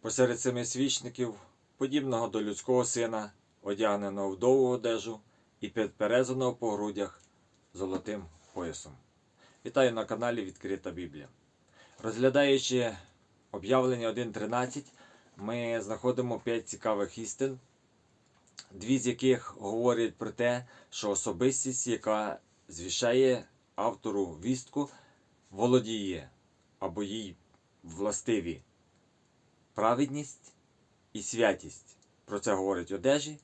посеред семи свічників, подібного до людського сина, одягненого в довгу одежу і підперезаного по грудях золотим поясом. Вітаю на каналі Відкрита Біблія. Розглядаючи об'явлення 1.13, ми знаходимо 5 цікавих істин, дві з яких говорять про те, що особистість, яка звішає автору вістку, володіє або їй властиві праведність і святість. Про це говорить одежі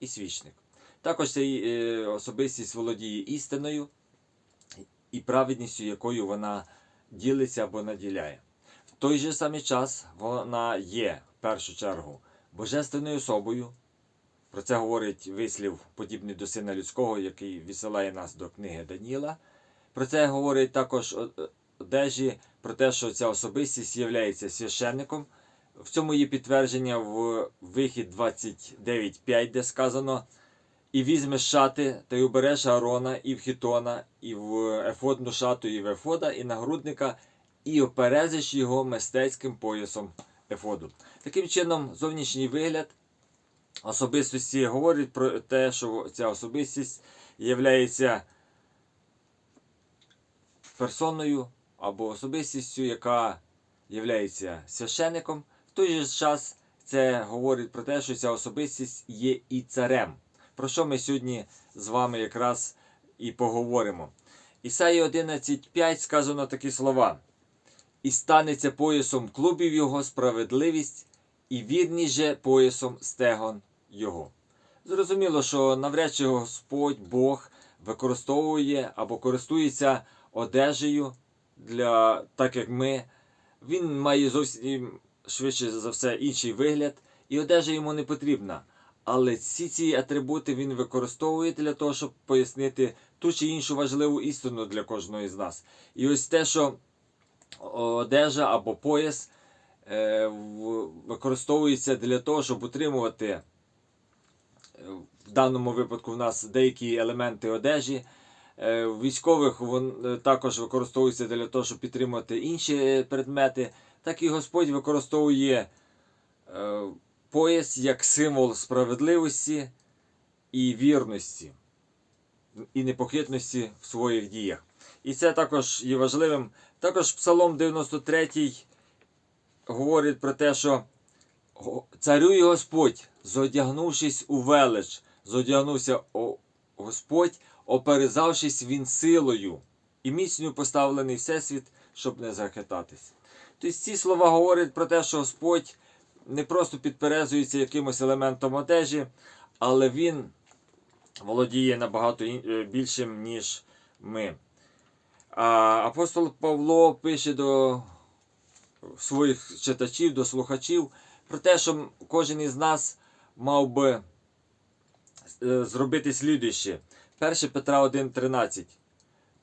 і свічник. Також ця е, особистість володіє істиною і праведністю, якою вона ділиться або наділяє. В той же самий час вона є, в першу чергу, божественною особою. Про це говорить вислів, подібний до сина людського, який відсилає нас до книги Даніла. Про це говорить також одежі, про те, що ця особистість є священником. В цьому є підтвердження в вихід 29.5, де сказано: І візьмеш шати, та й убереш Аарона, і в хітона, і в ефодну шату, і в ефода, і нагрудника, і оперезиш його мистецьким поясом ефоду. Таким чином, зовнішній вигляд особистості говорить про те, що ця особистість є персоною або особистістю, яка є священником. В той же час це говорить про те, що ця особистість є і царем. Про що ми сьогодні з вами якраз і поговоримо. Ісаї 11.5 сказано такі слова. І станеться поясом клубів його справедливість, і вірність же поясом стегон його. Зрозуміло, що навряд чи Господь Бог використовує або користується одежею для так як ми. Він має зовсім швидше за все інший вигляд, і одежа йому не потрібна. Але всі ці атрибути він використовує для того, щоб пояснити ту чи іншу важливу істину для кожного з нас. І ось те, що одежа або пояс е, використовується для того, щоб утримувати е, в даному випадку в нас деякі елементи одежі. Е, військових вон також використовується для того, щоб підтримувати інші предмети. Так і Господь використовує е, пояс як символ справедливості і вірності, і непохитності в своїх діях. І це також є важливим. Також Псалом 93 говорить про те, що царює Господь, зодягнувшись у велич, зодягнувся Господь, оперезавшись він силою, і міцню поставлений всесвіт, щоб не захитатись. Тобто ці слова говорять про те, що Господь не просто підперезується якимось елементом одежі, але Він володіє набагато е, більшим, ніж ми. Апостол Павло пише до своїх читачів, до слухачів про те, що кожен із нас мав би е, зробити слідуще. 1 Петра 1,13.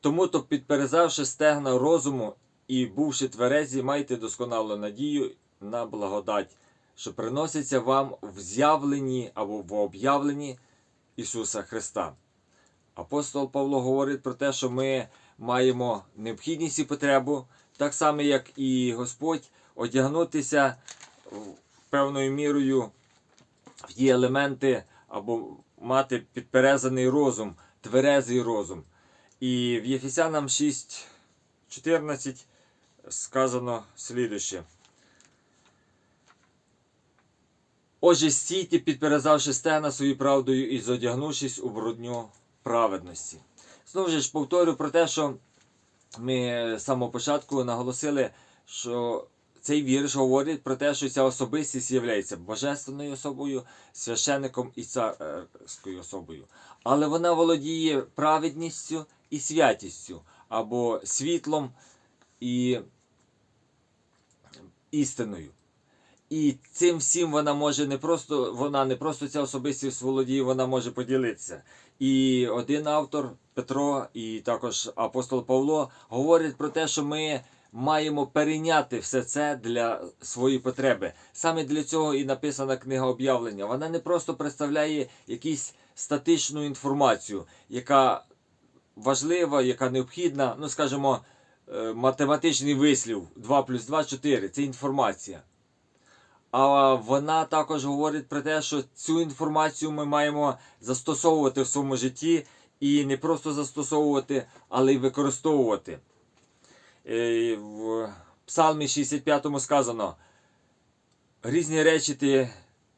Тому то, підперезавши стегна розуму і бувши тверезі, майте досконалу надію на благодать, що приноситься вам в з'явленні або в об'явленні Ісуса Христа. Апостол Павло говорить про те, що ми маємо необхідність і потребу, так само, як і Господь, одягнутися певною мірою в ті елементи або мати підперезаний розум, тверезий розум. І в Єфесянам 6.14 сказано слідуще. Отже, стійте, підперезавши стегна свою правдою і зодягнувшись у брудню праведності. Знову ж повторю про те, що ми з самого початку наголосили, що цей вірш говорить про те, що ця особистість є божественною особою, священником і царською особою. Але вона володіє праведністю і святістю, або світлом і істиною. І цим всім вона може не просто, вона не просто ця особистість володіє, вона може поділитися. І один автор Петро, і також апостол Павло говорять про те, що ми маємо перейняти все це для своєї потреби. Саме для цього і написана книга об'явлення. Вона не просто представляє якусь статичну інформацію, яка важлива, яка необхідна. Ну, скажімо, математичний вислів 2 плюс 2 4 це інформація. А вона також говорить про те, що цю інформацію ми маємо застосовувати в своєму житті і не просто застосовувати, але й використовувати. Е, В Псалмі 65 сказано: різні речі ти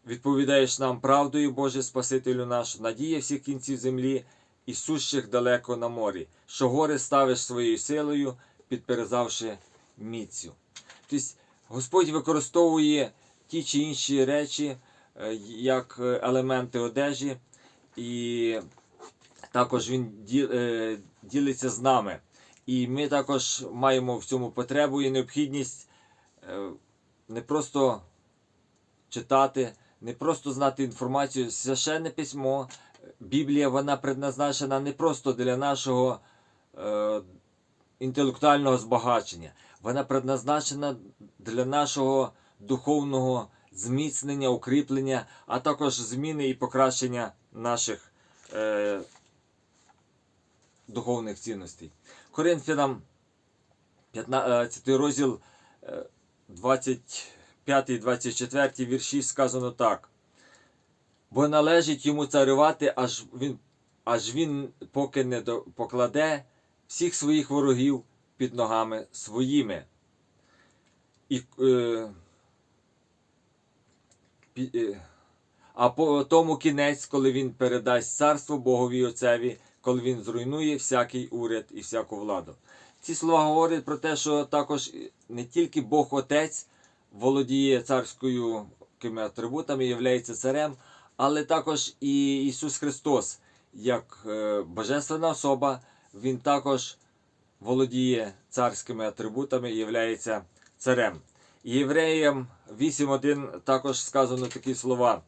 відповідаєш нам правдою, Боже Спасителю наш, надія всіх кінців землі і сущих далеко на морі, що гори ставиш своєю силою, підперезавши міцю. Тобто Господь використовує ті чи інші речі е, як е, елементи одежі, і також Він е, ділиться з нами. І ми також маємо в цьому потребу і необхідність не просто читати, не просто знати інформацію. Священне письмо, Біблія, вона предназначена не просто для нашого інтелектуального збагачення. Вона предназначена для нашого духовного зміцнення, укріплення, а також зміни і покращення наших е, духовних цінностей. Коринфянам 15 розділ е, 25-24 вірші сказано так. Бо належить йому царювати, аж він, аж він поки не покладе всіх своїх ворогів під ногами своїми. І, е, пі- е, а по тому кінець, коли він передасть царство Богові Отцеві, коли він зруйнує всякий уряд і всяку владу. Ці слова говорять про те, що також не тільки Бог Отець володіє царською атрибутами, являється царем, але також і Ісус Христос, як е, божественна особа, Він також володіє царськими атрибутами і являється царем. Євреям 8.1 також сказано такі слова.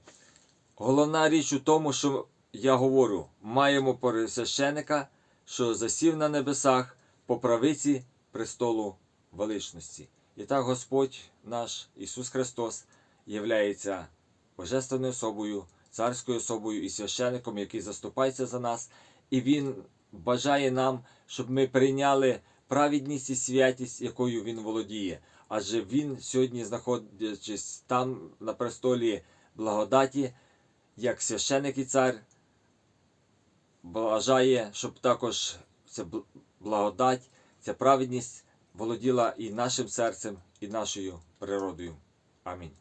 Головна річ у тому, що я говорю, маємо пересвященика, що засів на небесах по правиці престолу величності. І так Господь наш Ісус Христос являється божественною особою, царською особою і священником, який заступається за нас, і Він бажає нам, щоб ми прийняли праведність і святість, якою Він володіє. Адже Він сьогодні, знаходячись там на престолі благодаті, як священик і цар, бажає, щоб також ця благодать, ця праведність володіла і нашим серцем, і нашою природою. Амінь.